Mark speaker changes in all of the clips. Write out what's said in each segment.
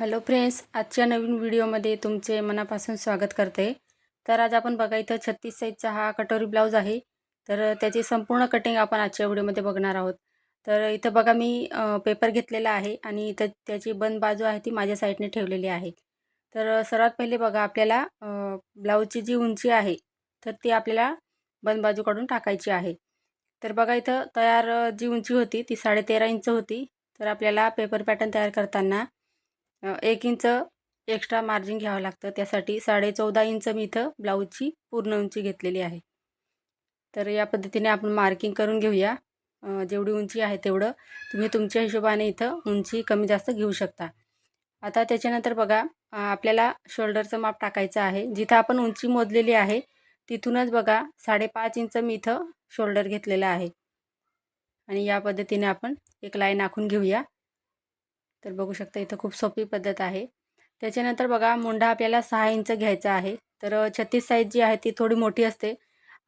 Speaker 1: Hello friends आजच्या नवीन व्हिडिओमध्ये तुमचे मनापासून स्वागत करते. तर आज आपण बघा इथं छत्तीस साईजचा हा कटोरी ब्लाऊज आहे. तर त्याची संपूर्ण कटिंग आपण आजच्या व्हिडिओमध्ये बघणार आहोत. तर इथं बघा मी पेपर घेतलेला आहे आणि इथं त्याची बंद बाजू आहे ती माझ्या साईडने ठेवलेली आहे. तर सर्वात पहिले बघा आपल्याला ब्लाऊजची जी उंची आहे तर ती आपल्याला बंद बाजू काढून टाकायची आहे. तर बघा इथं तयार जी उंची होती ती साडेतेरा इंच होती. तर आपल्याला पेपर पॅटर्न तयार करताना एक इंच एक्स्ट्रा मार्जिन घ्यावं लागतं. त्यासाठी साडे चौदा इंच मी इथं ब्लाऊजची पूर्ण उंची घेतलेली आहे. तर या पद्धतीने आपण मार्किंग करून घेऊया. जेवढी उंची आहे तेवढं तुम्ही तुमच्या हिशोबाने इथं उंची कमी जास्त घेऊ शकता. आता त्याच्यानंतर बघा आपल्याला शोल्डरचं माप टाकायचं आहे. जिथं आपण उंची मोजलेली आहे तिथूनच बघा साडेपाच इंच मी इथं शोल्डर घेतलेलं आहे. आणि या पद्धतीने आपण एक लाईन आखून घेऊया. तर बघू शकता इथं खूप सोपी पद्धत आहे. त्याच्यानंतर बघा मुंडा आपल्याला सहा इंच घ्यायचा आहे. तर छत्तीस साईज जी आहे ती थोडी मोठी असते.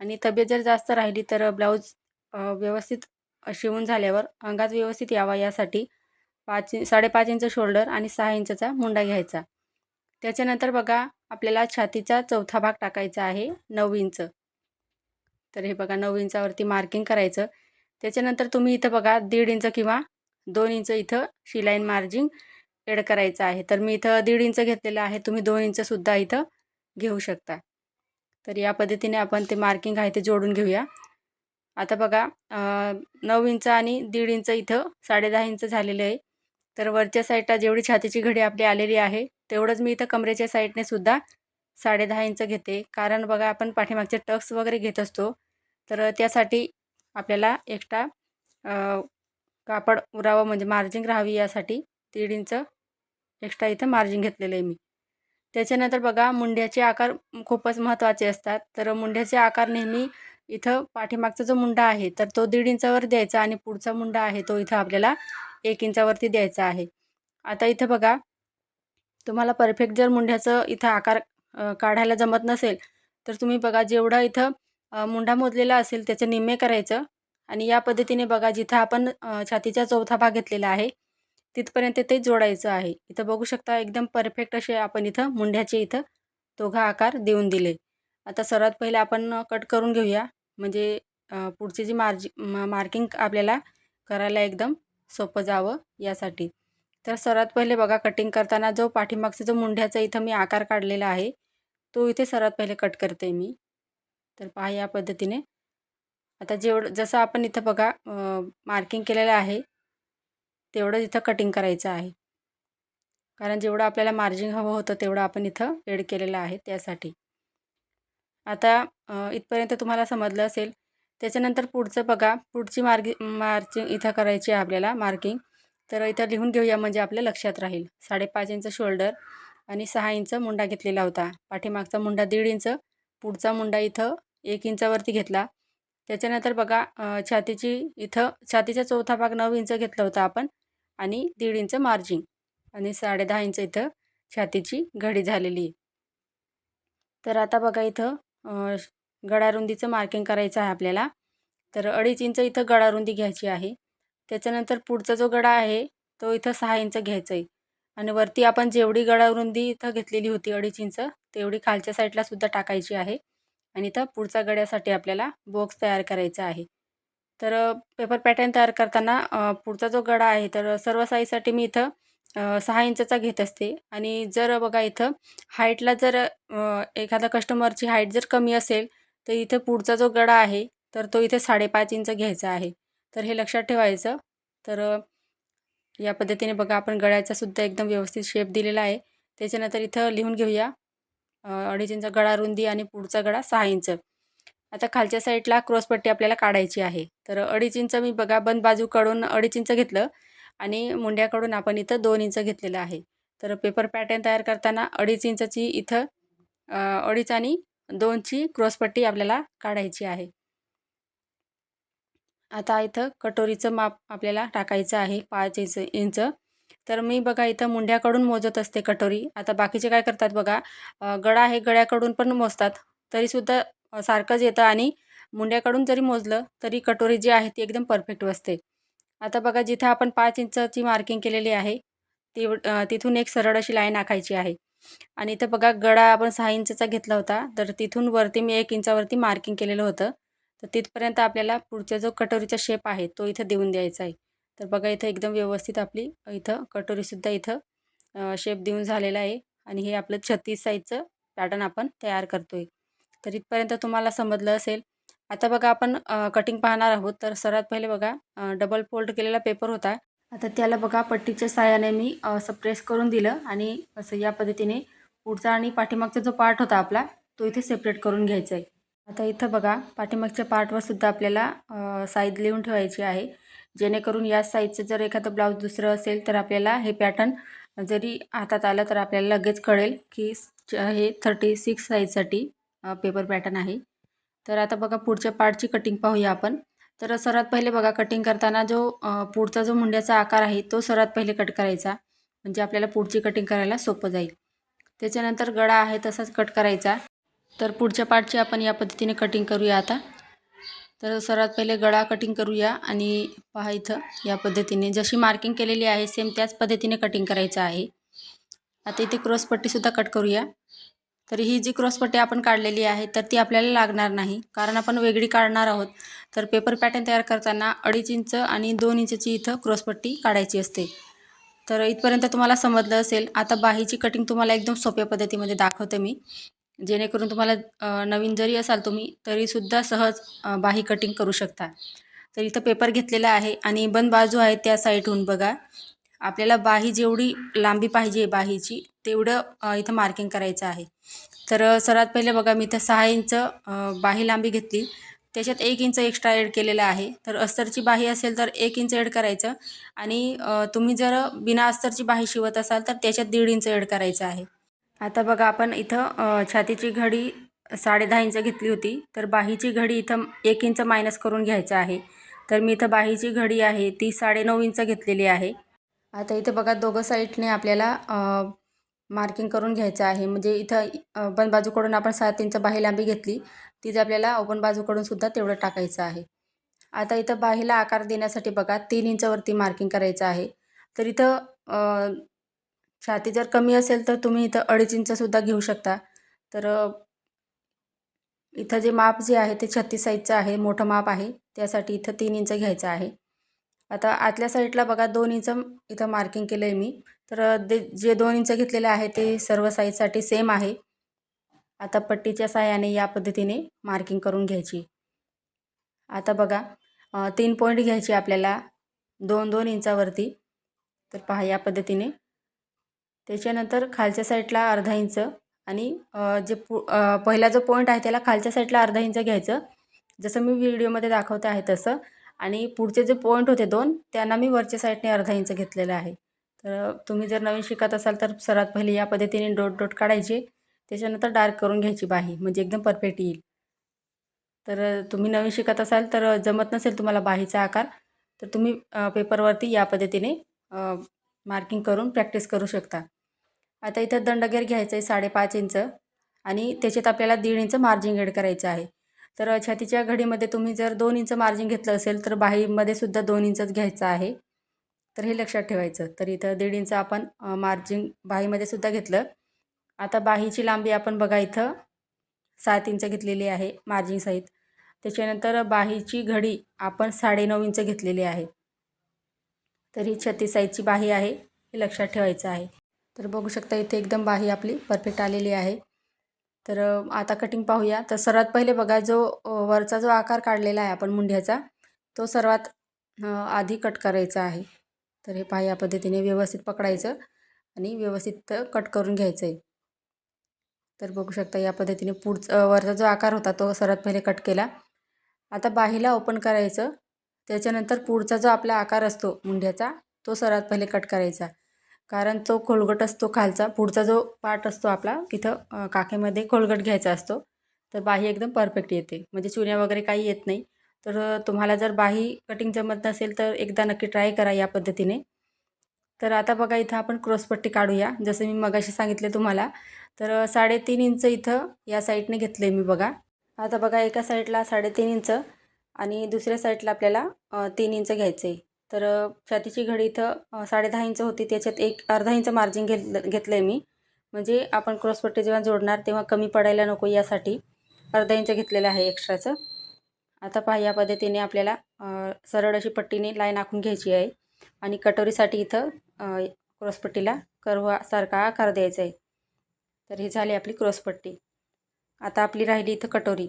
Speaker 1: आणि तब्येत जर जास्त राहिली तर ब्लाऊज व्यवस्थित शिवून झाल्यावर अंगात व्यवस्थित यावा यासाठी पाच इ- साडेपाच इंच शोल्डर आणि सहा इंचचा मुंडा घ्यायचा. त्याच्यानंतर बघा आपल्याला छातीचा चौथा भाग टाकायचा आहे नऊ इंच. तर हे बघा नऊ इंचावरती मार्किंग करायचं. त्याच्यानंतर तुम्ही इथं बघा दीड इंच किंवा दोन इंच इथं शिलाईन मार्जिंग एड करायचं आहे. तर मी इथं दीड इंच घेतलेलं आहे. तुम्ही दोन इंचसुद्धा इथं घेऊ शकता. तर या पद्धतीने आपण ते मार्किंग आहे ते जोडून घेऊया. आता बघा नऊ इंच आणि दीड इंच इथं साडेदहा इंच झालेलं आहे. तर वरच्या साईडला जेवढी छातीची घडी आपली आलेली आहे तेवढंच मी इथं कमरेच्या साईडने सुद्धा साडेदहा इंच घेते. कारण बघा आपण पाठीमागचे टक्स वगैरे घेत असतो. तर त्यासाठी आपल्याला एक्स्ट्रा कापड उरावं म्हणजे मार्जिंग राहावी यासाठी दीड इंच एक्स्ट्रा इथं मार्जिन घेतलेलं आहे मी. त्याच्यानंतर बघा मुंड्याचे आकार खूपच महत्त्वाचे असतात. तर मुंड्याचे आकार नेहमी इथं पाठीमागचा जो मुंडा आहे तर तो दीड इंचावर द्यायचा आणि पुढचा मुंडा आहे तो इथं आपल्याला एक इंचावरती द्यायचा आहे. आता इथं बघा तुम्हाला परफेक्ट जर मुंड्याचं इथं आकार काढायला जमत नसेल तर तुम्ही बघा जेवढा इथं मुंडा मोजलेला असेल त्याचे निम्मे करायचं. आणि या पद्धतीने बघा जिथं आपण छातीचा चौथा भाग घेतलेला आहे तिथपर्यंत ते जोडायचं आहे. इथं बघू शकता एकदम परफेक्ट असे आपण इथं मुंड्याचे इथं दोघा आकार देऊन दिले. आता सर्वात पहिले आपण कट करून घेऊया. म्हणजे पुढची जी मार्जि मार्किंग आपल्याला करायला एकदम सोपं जावं यासाठी. तर सर्वात पहिले बघा कटिंग करताना जो पाठीमागचा जो मुंड्याचा इथं मी आकार काढलेला आहे तो इथे सर्वात पहिले कट करते मी. तर पहा या पद्धतीने. आता जेवढं जसं आपण इथं बघा मार्किंग केलेलं आहे तेवढं इथं कटिंग करायचं आहे. कारण जेवढं आपल्याला मार्जिन हवं होतं तेवढं आपण इथं एड केलेलं आहे त्यासाठी. आता इथपर्यंत तुम्हाला समजलं असेल. त्याच्यानंतर पुढचं बघा पुढची मार्गी मार्चिंग इथं करायची आहे आपल्याला मार्किंग तर इथं लिहून घेऊया म्हणजे आपल्या लक्षात राहील. साडेपाच इंच शोल्डर आणि सहा इंच मुंडा घेतलेला होता. पाठीमागचा मुंडा दीड इंच पुढचा मुंडा इथं एक इंचावरती घेतला. त्याच्यानंतर बघा छातीची इथं छातीचा चौथा भाग नऊ इंच घेतला होता आपण आणि दीड इंच मार्जिंग आणि साडेदहा इंच इथं छातीची घडी झालेली. आहे तर आता बघा इथं गडारुंदीचं श- मार्किंग करायचं आहे आपल्याला. तर अडीच इंच इथं गडारुंदी घ्यायची आहे. त्याच्यानंतर पुढचा जो गडा आहे तो इथं सहा इंच घ्यायचा आहे आणि वरती आपण जेवढी गडारुंदी इथं घेतलेली होती अडीच इंच तेवढी खालच्या साईडला सुद्धा टाकायची आहे. आणि इथं पुढचा गड्यासाठी आपल्याला बॉक्स तयार करायचा आहे. तर पेपर पॅटर्न तयार करताना पुढचा जो गडा आहे तर सर्व साईजसाठी मी इथं सहा इंचचा घेत असते. आणि जर बघा इथं हाईटला जर एखादा कस्टमरची हाईट जर कमी असेल तर इथे पुढचा जो गडा आहे तर तो इथे साडेपाच इंच घ्यायचा आहे. तर हे लक्षात ठेवायचं. तर या पद्धतीने बघा आपण गळ्याचा सुद्धा एकदम व्यवस्थित शेप दिलेला आहे. त्याच्यानंतर इथं लिहून घेऊया. अडीच इंच गळा रुंदी आणि पुढचा गळा सहा इंच. आता खालच्या साईडला क्रॉसपट्टी आपल्याला काढायची आहे. तर अडीच इंच मी बघा बंद बाजूकडून अडीच इंच घेतलं आणि मुंड्याकडून आपण इथं दोन इंच घेतलेलं आहे. तर पेपर पॅटर्न तयार करताना अडीच इंचची इथं अडीच आणि दोनची क्रॉसपट्टी आपल्याला काढायची आहे. आता इथं कटोरीचं माप आपल्याला टाकायचं आहे पाच इंच इंच. तर मी बघा इथं मुंड्याकडून मोजत असते कटोरी. आता बाकीचे काय करतात बघा गळा आहे गळ्याकडून पण मोजतात. तरीसुद्धा सारखंच येतं आणि मुंड्याकडून जरी मोजलं तरी कटोरी जी आहे ती एकदम परफेक्ट बसते. आता बघा जिथं आपण पाच इंचाची मार्किंग केलेली आहे ती तिथून एक सरळ अशी लाईन आखायची आहे. आणि इथं बघा गळा आपण सहा इंचचा घेतला होता तर तिथून वरती मी एक इंचावरती मार्किंग केलेलं होतं. तर तिथपर्यंत आपल्याला पुढचा जो कटोरीचा शेप आहे तो इथं देऊन द्यायचा आहे. तर बघा इथं एकदम व्यवस्थित आपली इथं कटोरीसुद्धा इथं शेप देऊन झालेला आहे. आणि हे आपलं छत्तीस साईजचं पॅटर्न आपण तयार करतो आहे तर इथपर्यंत तुम्हाला समजलं असेल. आता बघा आपण कटिंग पाहणार आहोत. तर सर्वात पहिले बघा डबल फोल्ड केलेला पेपर होता. आता त्याला बघा पट्टीच्या साह्याने मी असं प्रेस करून दिलं. आणि असं या पद्धतीने पुढचा आणि पाठीमागचा जो पार्ट होता आपला तो इथे सेपरेट करून घ्यायचा आहे आता इथं बघा पाठीमागच्या पार्टवर सुद्धा आपल्याला साईज लिहून ठेवायची आहे. जेणेकरून या साईजचं जर एखादं ब्लाऊज दुसरं असेल तर आपल्याला हे पॅटर्न जरी हातात आलं तर आपल्याला लगेच कळेल की हे थर्टी सिक्स साईजसाठी पेपर पॅटर्न आहे. तर आता बघा पुढच्या पार्टची कटिंग पाहूया आपण. तर सर्वात पहिले बघा कटिंग करताना जो पुढचा जो मुंड्याचा आकार आहे तो सर्वात पहिले कट करायचा. म्हणजे आपल्याला पुढची कटिंग करायला सोपं जाईल. त्याच्यानंतर गळा आहे तसाच कट करायचा. तर पुढच्या पार्टची आपण या पद्धतीने कटिंग करूया आता. तर सर्वात पहिले गळा कटिंग करूया आणि पहा इथं या पद्धतीने. जशी मार्किंग केलेली आहे सेम त्याच पद्धतीने कटिंग करायचं आहे. आता इथे क्रॉसपट्टीसुद्धा कट करूया. तर ही जी क्रॉसपट्टी आपण काढलेली आहे तर ती आपल्याला लागणार नाही. कारण आपण वेगळी काढणार आहोत. तर पेपर पॅटर्न तयार करताना अडीच इंच आणि दोन इंचची इथं क्रॉसपट्टी काढायची असते. तर इथपर्यंत तुम्हाला समजलं असेल. आता बाहीची कटिंग तुम्हाला एकदम सोप्या पद्धतीमध्ये दाखवते मी. जेणेकरून तुम्हाला नवीन जरी असाल तुम्ही तरीसुद्धा सहज बाही कटिंग करू शकता. तर इथं पेपर घेतलेला आहे आणि बंद बाजू आहे त्या साईडहून बघा. आपल्याला बाही जेवढी लांबी पाहिजे बाहीची तेवढं इथं मार्किंग करायचं आहे. तर सर्वात पहिले बघा मी इथं सहा इंच बाही लांबी घेतली. त्याच्यात एक इंच एक्स्ट्रा ॲड केलेला आहे. तर अस्तरची बाही असेल तर एक इंच ॲड करायचं. आणि तुम्ही जर बिना अस्तरची बाही शिवत असाल तर त्याच्यात दीड इंच ॲड करायचं आहे. आता बघा आपण इथं छातीची घडी साडे दहा इंच घेतली होती. तर बाहीची घडी इथं एक इंच मायनस करून घ्यायचं आहे. तर मी इथं बाहीची घडी आहे ती साडेनऊ इंच घेतलेली आहे. आता इथं बघा दोघं साईडने आपल्याला मार्किंग करून घ्यायचं आहे. म्हणजे इथं बन बाजूकडून आपण सात इंच बाही लांबी घेतली तीच आपल्याला ओपन बाजूकडून सुद्धा तेवढं टाकायचं आहे. आता इथं बाहीला आकार देण्यासाठी बघा तीन इंचावरती मार्किंग करायचं आहे. तर इथं छाती जर कमी असेल तर तुम्ही इथं अडीच इंचसुद्धा घेऊ शकता. तर इथं जे माप जे आहे ते छत्तीस साईजचं आहे मोठं माप आहे. त्यासाठी इथं तीन इंच घ्यायचं आहे. आता आतल्या साईडला बघा दोन इंच इथं मार्किंग केलं आहे मी. तर दे जे दोन इंच घेतलेले आहे ते सर्व साईजसाठी सेम आहे. आता पट्टीच्या साह्याने या पद्धतीने मार्किंग करून घ्यायची. आता बघा तीन पॉईंट घ्यायची आपल्याला दोन दोन इंचावरती. तर पहा या पद्धतीने त्याच्यानंतर खालच्या साईडला अर्धा इंच आणि जे पु पहिला जो पॉईंट आहे त्याला खालच्या साईडला अर्धा इंच घ्यायचं. जसं मी व्हिडिओमध्ये दाखवते आहे तसं. आणि पुढचे जे पॉईंट होते दोन त्यांना मी वरच्या साईडने अर्धा इंच घेतलेलं आहे. तर तुम्ही जर नवीन शिकत असाल तर सर्वात पहिले या पद्धतीने डोट डोट काढायचे. त्याच्यानंतर डार्क करून घ्यायची बाही म्हणजे एकदम परफेक्ट येईल. तर तुम्ही नवीन शिकत असाल तर जमत नसेल तुम्हाला बाहीचा आकार तर तुम्ही पेपरवरती या पद्धतीने मार्किंग करून प्रॅक्टिस करू शकता. आता इथं दंडगेर घ्यायचं आहे साडेपाच इंच आणि त्याच्यात आपल्याला दीड इंच मार्जिन एड करायचं आहे. तर छातीच्या घडीमध्ये तुम्ही जर दोन इंच मार्जिन घेतलं असेल तर बाहीमध्ये सुद्धा दोन इंचच घ्यायचं आहे. तर हे लक्षात ठेवायचं. तर इथं दीड इंच आपण मार्जिन बाहीमध्ये सुद्धा घेतलं. आता बाहीची लांबी आपण बघा इथं सात इंच घेतलेली आहे मार्जिन सहित. त्याच्यानंतर बाहीची घडी आपण साडेनऊ इंच घेतलेली आहे. तर ही छत्तीस साईजची बाही आहे हे लक्षात ठेवायचं आहे. तर बघू शकता इथे एकदम बाही आपली परफेक्ट आलेली आहे. तर आता कटिंग पाहूया. तर सर्वात पहिले बघा जो वरचा जो आकार काढलेला आहे आपण मुंढ्याचा तो सर्वात आधी कट करायचा आहे. तर हे पहा या पद्धतीने व्यवस्थित पकडायचं आणि व्यवस्थित कट करून घ्यायचं आहे तर बघू शकता या पद्धतीने पुढचा वरचा जो आकार होता तो सर्वात पहिले कट केला. आता बाहीला ओपन करायचं. त्याच्यानंतर पुढचा जो आपला आकार असतो मुंढ्याचा तो सर्वात पहिले कट करायचा. कारण तो खोलगट असतो खालचा पुढचा जो पार्ट असतो आपला इथं काखेमध्ये खोलगट घ्यायचा असतो. तर बाही एकदम परफेक्ट येते. म्हणजे चुन्या वगैरे काही येत नाही. तर तुम्हाला जर बाही कटिंग जमत नसेल तर एकदा नक्की ट्राय करा या पद्धतीने. तर आता बघा इथं आपण क्रॉसपट्टी काढूया. जसं मी मगाशी सांगितले तुम्हाला. तर साडेतीन इंच इथं या साईडने आहे मी बघा. आता बघा एका साईडला साडेतीन इंच आणि दुसऱ्या साईडला आपल्याला तीन इंच घ्यायचं आहे तर छातीची घडी इथं साडेदहा इंच होती. त्याच्यात एक अर्धा इंच मार्जिन घेतलं घेतलं आहे मी. म्हणजे आपण क्रॉसपट्टी जेव्हा जोडणार तेव्हा कमी पडायला नको यासाठी अर्धा इंच घेतलेलं आहे एक्स्ट्राचं. आता पहा या पद्धतीने आपल्याला सरळ अशी पट्टीने लाईन आखून घ्यायची आहे. आणि कटोरीसाठी इथं क्रॉसपट्टीला करवासारखा आकार द्यायचा आहे. तर हे झाली आपली क्रॉसपट्टी आता आपली राहिली इथं कटोरी.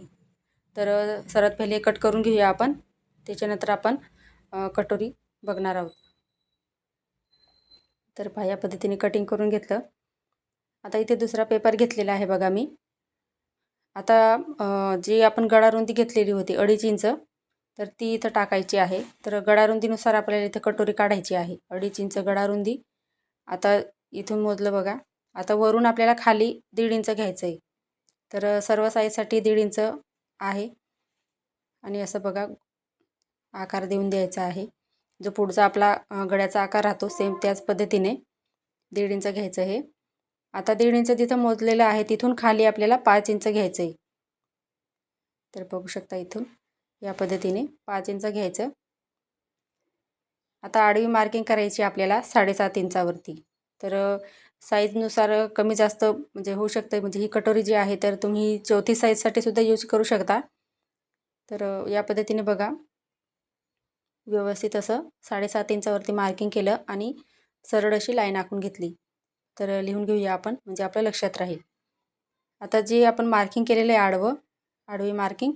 Speaker 1: तर सर्वात पहिले कट करून घेऊया आपण. त्याच्यानंतर आपण कटोरी बघणार आहोत. तर पहा या पद्धतीने कटिंग करून घेतलं. आता इथे दुसरा पेपर घेतलेला आहे बघा मी. आता जी आपण गडारुंदी घेतलेली होती अडीच इंच तर ती इथं टाकायची आहे. तर गडारुंदीनुसार आपल्याला इथं कटोरी काढायची आहे. अडीच इंच गडारुंदी. आता इथून मोजलं बघा. आता वरून आपल्याला खाली दीड इंच घ्यायचं आहे तर सर्व साईजसाठी दीड इंच आहे. आणि असं बघा आकार देऊन द्यायचा आहे. जो पुढचा आपला अ, गळ्याचा आकार राहतो सेम त्याच पद्धतीने दीड इंच घ्यायचं हे. आता दीड इंच तिथं मोजलेलं आहे तिथून खाली आपल्याला पाच इंच घ्यायचं आहे तर बघू शकता इथून या पद्धतीने पाच इंच घ्यायचं. आता आडवी मार्किंग करायची आपल्याला साडेसात इंचावरती. तर साईजनुसार कमी जास्त म्हणजे होऊ शकतं म्हणजे ही कटोरी जी आहे तर तुम्ही चौथी साईजसाठी सुद्धा यूज करू शकता. तर या पद्धतीने बघा. व्यवस्थित असं साडेसात इंचावरती मार्किंग केलं आणि सरळ अशी लाईन आखून घेतली. तर लिहून घेऊया आपण म्हणजे आपल्या लक्षात राहील. आता जे आपण मार्किंग केलेलं आहे आडवं आडवी मार्किंग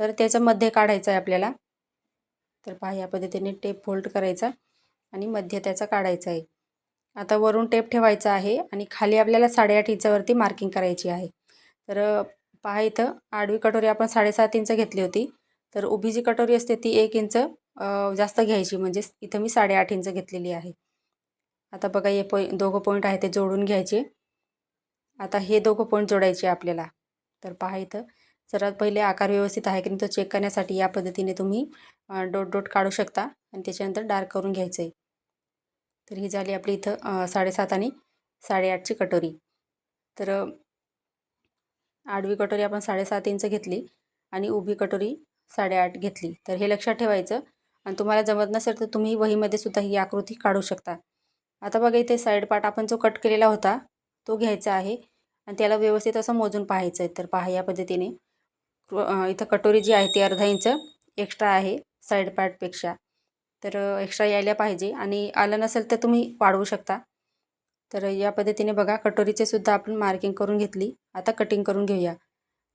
Speaker 1: तर त्याचं मध्ये काढायचं आहे आपल्याला. तर पहा या पद्धतीने टेप फोल्ड करायचा आणि मध्य त्याचा काढायचा आहे. आता वरून टेप ठेवायचा आहे आणि खाली आपल्याला साडेआठ इंचावरती मार्किंग करायची आहे. तर पहा इथं आडवी कटोरी आपण साडेसात इंच घेतली होती. तर उभी जी कटोरी असते ती एक इंच जास्त घ्यायची. म्हणजे इथं मी साडेआठ इंच घेतलेली आहे. आता बघा हे पॉइ दोघं पॉईंट आहे ते जोडून घ्यायचे. आता हे दोघं पॉईंट जोडायचे आपल्याला. तर पहा इथं. सर्वात पहिले आकार व्यवस्थित आहे की नाही तो चेक करण्यासाठी या पद्धतीने तुम्ही डोट डोट काढू शकता. आणि त्याच्यानंतर डार्क करून घ्यायचं. आहे तर ही झाली आपली इथं साडेसात आणि साडेआठची कटोरी. तर आडवी कटोरी आपण साडेसात इंच घेतली आणि उभी कटोरी साडेआठ घेतली. तर हे लक्षात ठेवायचं. आणि तुम्हाला जमत नसेल तर तुम्ही वहीमध्ये सुद्धा ही आकृती काढू शकता. आता बघा इथे साईड पार्ट आपण जो कट केलेला होता तो घ्यायचा आहे. आणि त्याला व्यवस्थित असं मोजून पाहायचं आहे. तर पहा या पद्धतीने. इथं कटोरी जी आहे ती अर्धा इंच एक्स्ट्रा आहे साईड पार्टपेक्षा तर एक्स्ट्रा यायला पाहिजे. आणि आलं नसेल तर तुम्ही वाढवू शकता. तर या पद्धतीने बघा कटोरीचे सुद्धा आपण मार्किंग करून घेतली. आता कटिंग करून घेऊया.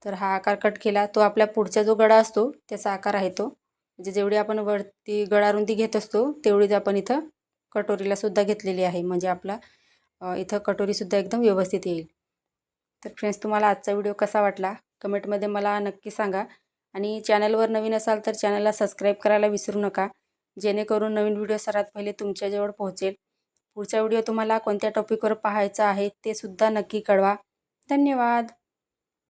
Speaker 1: तर हा आकार कट केला. तो आपल्या पुढचा जो गडा असतो त्याचा आकार आहे तो. म्हणजे जेवढी आपण वरती गळारुंदी घेत असतो तेवढीच आपण इथं कटोरीला सुद्धा घेतलेली आहे. म्हणजे आपला इथं कटोरीसुद्धा एकदम व्यवस्थित येईल. तर फ्रेंड्स तुम्हाला आजचा व्हिडिओ कसा वाटला? कमेंटमध्ये मला नक्की सांगा. आणि चॅनलवर नवीन असाल तर चॅनलला सबस्क्राईब करायला विसरू नका. जेणेकरून नवीन व्हिडिओ सर्वात पहिले तुमच्याजवळ पोहोचेल. पुढचा व्हिडिओ तुम्हाला कोणत्या टॉपिकवर पाहायचा आहे ते सुद्धा नक्की कळवा. धन्यवाद!